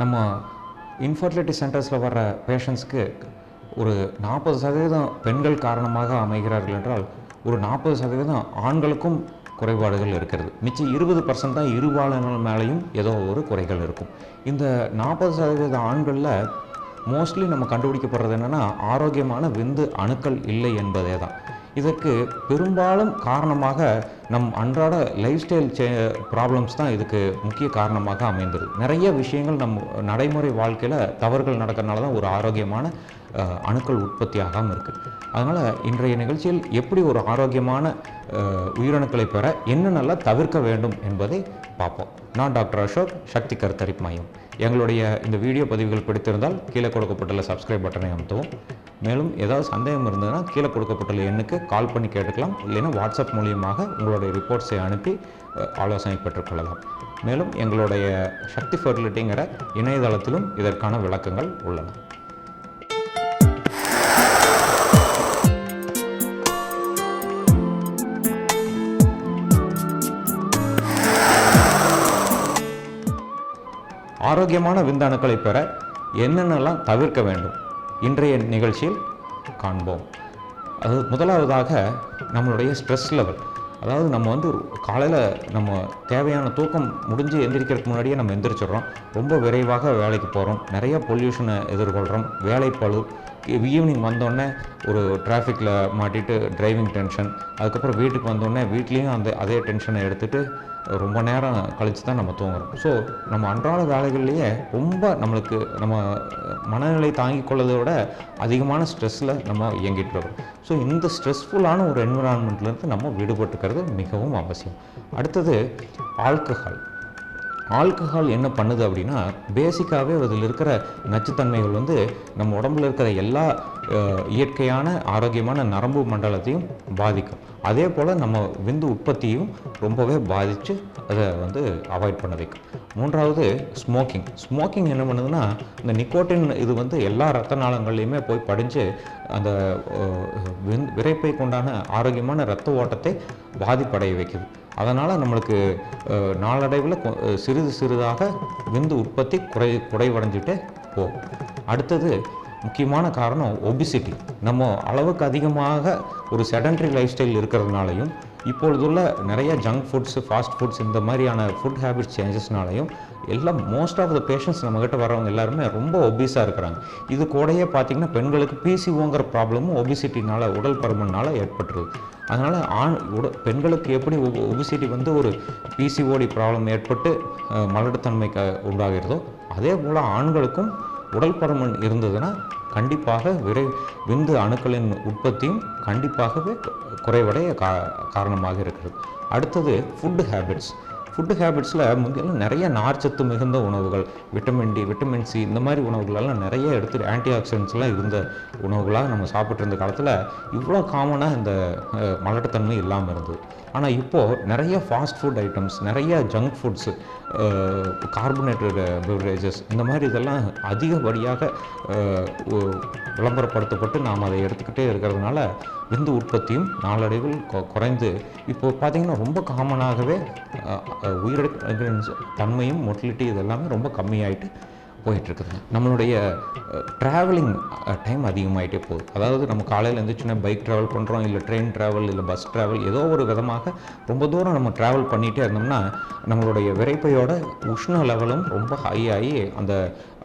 நம்ம இன்ஃபர்டிலிட்டி சென்டர்ஸில் வர்ற பேஷண்ட்ஸ்க்கு ஒரு நாற்பது சதவீதம் பெண்கள் காரணமாக அமைகிறார்கள் என்றால் ஒரு நாற்பது சதவீதம் ஆண்களுக்கும் குறைபாடுகள் இருக்கிறது. மிச்சம் இருபது பர்சன்ட் தான் இருபாலர்கள் மேலேயும் ஏதோ ஒரு குறைகள் இருக்கும். இந்த நாற்பது சதவீத ஆண்களில் மோஸ்ட்லி நம்ம கண்டுபிடிக்கப்படுறது என்னென்னா ஆரோக்கியமான விந்து அணுக்கள் இல்லை என்பதே தான். இதற்கு பெரும்பாலும் காரணமாக நம் அன்றாட லைஃப் ஸ்டைல் சே ப்ராப்ளம்ஸ் தான் இதுக்கு முக்கிய காரணமாக அமைந்தது. நிறைய விஷயங்கள் நம் நடைமுறை வாழ்க்கையில் தவறுகள் நடக்கிறனால தான் ஒரு ஆரோக்கியமான அணுக்கள் உற்பத்தியாகாமல் இருக்குது. அதனால் இன்றைய நிகழ்ச்சியில் எப்படி ஒரு ஆரோக்கியமான உயிரணுக்களை பெற என்னென்னலாம் தவிர்க்க வேண்டும் என்பதை பார்ப்போம். நான் டாக்டர் அசோக் சக்தி கருத்தரிப்பு மையம். எங்களுடைய இந்த வீடியோ பதிவுகள் பிடித்திருந்தால் கீழே கொடுக்கப்பட்டுள்ள சப்ஸ்கிரைப் பட்டனை அமுத்தவும். மேலும் ஏதாவது சந்தேகம் இருந்ததுன்னா கீழே கொடுக்கப்பட்டுள்ள எண்ணுக்கு கால் பண்ணி கேட்டுக்கலாம். இல்லைன்னா வாட்ஸ்அப் மூலியமாக உங்களுடைய ரிப்போர்ட்ஸை அனுப்பி ஆலோசனை பெற்றுக்கொள்ளலாம் மேலும் எங்களுடைய சக்தி ஃபெர்டிலிட்டிங்கிற இணையதளத்திலும் இதற்கான விளக்கங்கள் உள்ளன. ஆரோக்கியமான விந்தணுக்களை பெற என்னென்னலாம் தவிர்க்க வேண்டும்? இன்றைய நிகழ்ச்சியில் காண்போம். அது முதலாவதாக நம்மளுடைய ஸ்ட்ரெஸ் லெவல் அதாவது நம்ம வந்து காலையில் நம்ம தேவையான தூக்கம் முடிஞ்சு எந்திரிக்கிறதுக்கு முன்னாடியே நம்ம எந்திரிச்சிடுறோம். ரொம்ப விரைவாக வேலைக்கு போகிறோம் நிறைய பொல்யூஷனை எதிர்கொள்கிறோம் வேலைப்பழு ஈவினிங் வந்தோடனே ஒரு டிராஃபிக்கில் மாட்டிட்டு டிரைவிங் டென்ஷன் அதுக்கப்புறம் வீட்டுக்கு வந்தோடனே வீட்லேயும் அந்த அதே டென்ஷனை எடுத்துகிட்டு ரொம்ப நேரம் கழித்து தான் நம்ம தூங்குறோம். ஸோ நம்ம அன்றாட வேலைகள்லேயே ரொம்ப நம்மளுக்கு நம்ம மனநிலை தாங்கிக் கொள்ளதை விட அதிகமான ஸ்ட்ரெஸ்ஸில் நம்ம இயங்கிட்டு இருக்கோம். ஸோ இந்த ஸ்ட்ரெஸ்ஃபுல்லான ஒரு என்விரான்மெண்ட்லேருந்து நம்ம விடுபட்டுக்கிறது மிகவும் அவசியம். அடுத்தது ஆல்கஹால். ஆல்கஹால் என்ன பண்ணுது அப்படின்னா பேசிக்காகவே அதில் இருக்கிற நச்சுத்தன்மைகள் வந்து நம்ம உடம்புல இருக்கிற எல்லா இயற்கையான ஆரோக்கியமான நரம்பு மண்டலத்தையும் பாதிக்கும். அதே போல் நம்ம விந்து உற்பத்தியும் ரொம்பவே பாதித்து அதை வந்து அவாய்ட் பண்ண வைக்கும். மூன்றாவது ஸ்மோக்கிங் ஸ்மோக்கிங் என்ன பண்ணுதுன்னா இந்த நிக்கோட்டின் இது வந்து எல்லா ரத்த நாளங்கள்லையுமே போய் படிஞ்சு அந்த விந்- விரைப்பை கொண்டான ஆரோக்கியமான ரத்த ஓட்டத்தை பாதிப்படைய வைக்குது. அதனால் நம்மளுக்கு நாளடைவில் சிறிது சிறிதாக விந்து உற்பத்தி குறை குறைவடைஞ்சிட்டே போகும். அடுத்தது முக்கியமான காரணம் ஒபிசிட்டி நம்ம அளவுக்கு அதிகமாக ஒரு செடன்ட்ரி லைஃப் ஸ்டைல் இருக்கிறதுனாலையும் இப்பொழுதுள்ள நிறைய ஜங்க் ஃபுட்ஸ் ஃபாஸ்ட் ஃபுட்ஸ் இந்த மாதிரியான ஃபுட் ஹேபிட் சேஞ்சஸ்னாலையும் எல்லாம் மோஸ்ட் ஆஃப் த பேஷண்ட்ஸ் நம்மக்கிட்ட வரவங்க எல்லாருமே ரொம்ப ஒபீஸாக இருக்கிறாங்க. இது கூடயே பார்த்தீங்கன்னா பெண்களுக்கு பிசிஓங்கிற ப்ராப்ளமும் ஒபிசிட்டினால உடல் பருமனால் ஏற்பட்டுருது. அதனால் ஆண் உட பெண்களுக்கு எப்படி ஒபிசிட்டி வந்து ஒரு பிசிஓடி ப்ராப்ளம் ஏற்பட்டு அஹ், மலட்டுத்தன்மை க உண்டாகிறதோ அதே போல் ஆண்களுக்கும் உடல் பருமன் இருந்ததுன்னா கண்டிப்பாக விரை விந்து அணுக்களின் உற்பத்தியும் கண்டிப்பாகவே குறைவடைய கா காரணமாக இருக்கிறது. அடுத்தது ஃபுட் ஹேபிட்ஸ் ஃபுட்டு ஹேபிட்ஸில் முந்தியெல்லாம் நிறைய நார்ச்சத்து மிகுந்த உணவுகள் விட்டமின் டி விட்டமின் சி இந்த மாதிரி உணவுகளெல்லாம் நிறைய எடுத்து ஆன்டி ஆக்சிடென்ட்ஸ்லாம் இருந்த உணவுகளாக நம்ம சாப்பிட்டு இருந்த காலத்தில் இவ்வளோ காமனாக இந்த அஹ், மலட்டுத்தன்மை இல்லாமல் இருந்தது. ஆனால் இப்போது நிறைய ஃபாஸ்ட் ஃபுட் ஐட்டம்ஸ் நிறைய ஜங்க் ஃபுட்ஸு கார்பனேட்டட் பெவரேஜஸ் இந்த மாதிரி இதெல்லாம் அதிகப்படியாக விளம்பரப்படுத்தப்பட்டு நாம் அதை எடுத்துக்கிட்டே இருக்கிறதுனால விந்து உற்பத்தியும் நாளடைவில் கொ- குறைந்து இப்போ பார்த்திங்கன்னா ரொம்ப காமனாகவே உயிரிழக்க தன்மையும் மொட்டிலிட்டி இதெல்லாமே ரொம்ப கம்மியாயிட்டு போயிட்டுருக்குது. நம்மளுடைய ட்ராவலிங் டைம் அதிகமாகிட்டே போகுது. அதாவது நம்ம காலையில் எழுந்திரிச்சுன்னா பைக் ட்ராவல் பண்ணுறோம் இல்லை ட்ரெயின் ட்ராவல் இல்லை பஸ் ட்ராவல் ஏதோ ஒரு விதமாக ரொம்ப தூரம் நம்ம ட்ராவல் பண்ணிகிட்டே இருந்தோம்னா நம்மளுடைய விரைப்பையோட உஷ்ண லெவலும் ரொம்ப ஹை ஆகி அந்த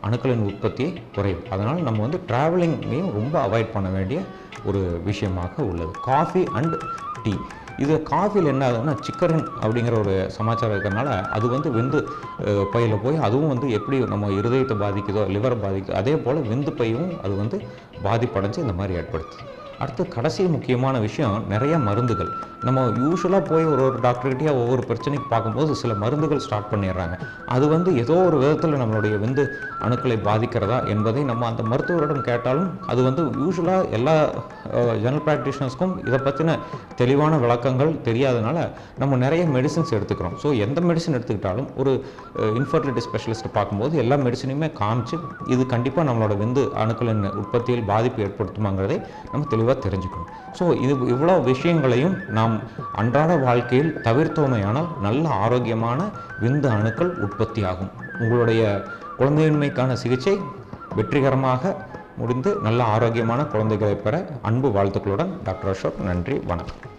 அணுக்களின் உற்பத்தி குறையும். அதனால் நம்ம வந்து ட்ராவலிங்கையும் ரொம்ப அவாய்ட் பண்ண வேண்டிய ஒரு விஷயமாக உள்ளது. காஃபி அண்ட் டீ இது காஃபியில் என்ன ஆகுதுன்னா சிக்கரன் அப்படிங்கிற ஒரு சமாச்சாரம் இருக்கிறனால அது வந்து விந்து பையில் போய் அதுவும் வந்து எப்படி நம்ம இருதயத்தை பாதிக்குதோ லிவரை பாதிக்குதோ அதே போல் விந்து பையும் அது வந்து பாதிப்படைஞ்சு இந்த மாதிரி ஏற்படுத்துது. அடுத்து கடைசி முக்கியமான விஷயம் நிறைய மருந்துகள். நம்ம யூஸ்வலாக போய் ஒரு ஒரு டாக்டர்கிட்டயே ஒவ்வொரு பிரச்சனைக்கு பார்க்கும்போது சில மருந்துகள் ஸ்டார்ட் பண்ணிடுறாங்க. அது வந்து ஏதோ ஒரு விதத்தில் நம்மளுடைய விந்து அணுக்களை பாதிக்கிறதா என்பதை நம்ம அந்த மருத்துவரிடம் கேட்டாலும் அது வந்து யூஸ்வலாக எல்லா ஜெனரல் ப்ராக்டிஷனர்ஸ்க்கும் இதை பற்றின தெளிவான விளக்கங்கள் தெரியாதனால நம்ம நிறைய மெடிசின்ஸ் எடுத்துக்கிறோம். ஸோ எந்த மெடிசன் எடுத்துக்கிட்டாலும் ஒரு இன்ஃபர்டிலிட்டி ஸ்பெஷலிஸ்ட்டை பார்க்கும்போது எல்லா மெடிசனையுமே காமிச்சு இது கண்டிப்பாக நம்மளோட விந்து அணுக்களின் உற்பத்தியில் பாதிப்பு ஏற்படுத்துமாங்கிறதை நம்ம தெளிவாக தெளிவாக தெரிஞ்சுக்கணும். ஸோ இது இவ்வளோ விஷயங்களையும் நாம் அன்றாட வாழ்க்கையில் தவிர்த்தோமையானால் நல்ல ஆரோக்கியமான விந்து அணுக்கள் உற்பத்தி ஆகும் உங்களுடைய குழந்தையின்மைக்கான சிகிச்சை வெற்றிகரமாக முடிந்து நல்ல ஆரோக்கியமான குழந்தைகளை பெற அன்பு வாழ்த்துக்களுடன் டாக்டர் அசோக் நன்றி வணக்கம்.